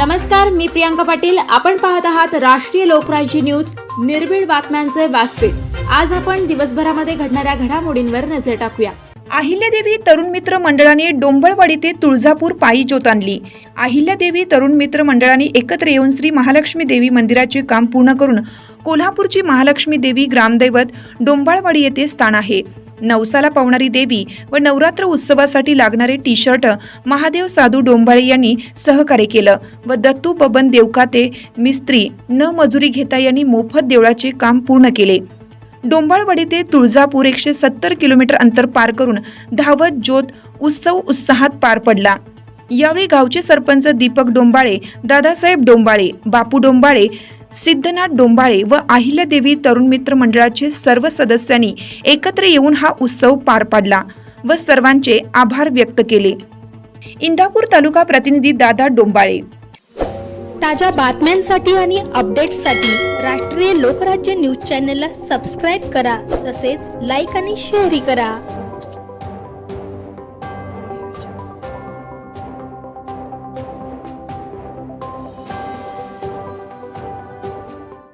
नमस्कार मी प्रियांका पाटील. आपण पाहत आहात राष्ट्रीय लोकराज्य न्यूज. निर्भीड बातम्यांचे व्यासपीठ. आज आपण दिवसभरामध्ये घडणाऱ्या घडामोडींवर नजर टाकूया. अहिल्यादेवी तरुण मित्र मंडळाने डोंबळवाडी ते तुळजापूर पायी ज्योत आणली. अहिल्यादेवी तरुण मित्र मंडळाने एकत्र येऊन श्री महालक्ष्मी देवी मंदिराचे काम पूर्ण करून कोल्हापूरची महालक्ष्मी देवी ग्रामदैवत डोंबाळवाडी येथे स्थान आहे. नवसाला पावणारी देवी व नवरात्र उत्सवासाठी लागणारे टी शर्ट महादेव साधू डोंबाळे यांनी सहकार्य केलं व दत्तू बबन देवकाते मिस्त्री न मजुरी घेता यांनी मोफत देवळाचे काम पूर्ण केले. डोंबाळवाडी ते तुळजापूर एकशे सत्तर किलोमीटर अंतर पार करून धावत ज्योत उत्सव उत्साहात पार पडला. यावेळी गावचे सरपंच दीपक डोंबाळे दादासाहेब डोंबाळे बापू डोंबाळे सिद्धनाथ डोंबाळे व अहिल्यादेवी तरुण मित्र मंडळाचे सर्व सदस्यांनी एकत्र येऊन हा उत्सव पार पाडला व सर्वांचे आभार व्यक्त केले. इंदापूर तालुका प्रतिनिधी दादा डोंबाळे. ताज्या बातम्यांसाठी आणि अपडेट्ससाठी राष्ट्रीय लोकराज्य न्यूज चॅनलला सबस्क्राईब करा तसेच लाईक आणि शेअरही करा.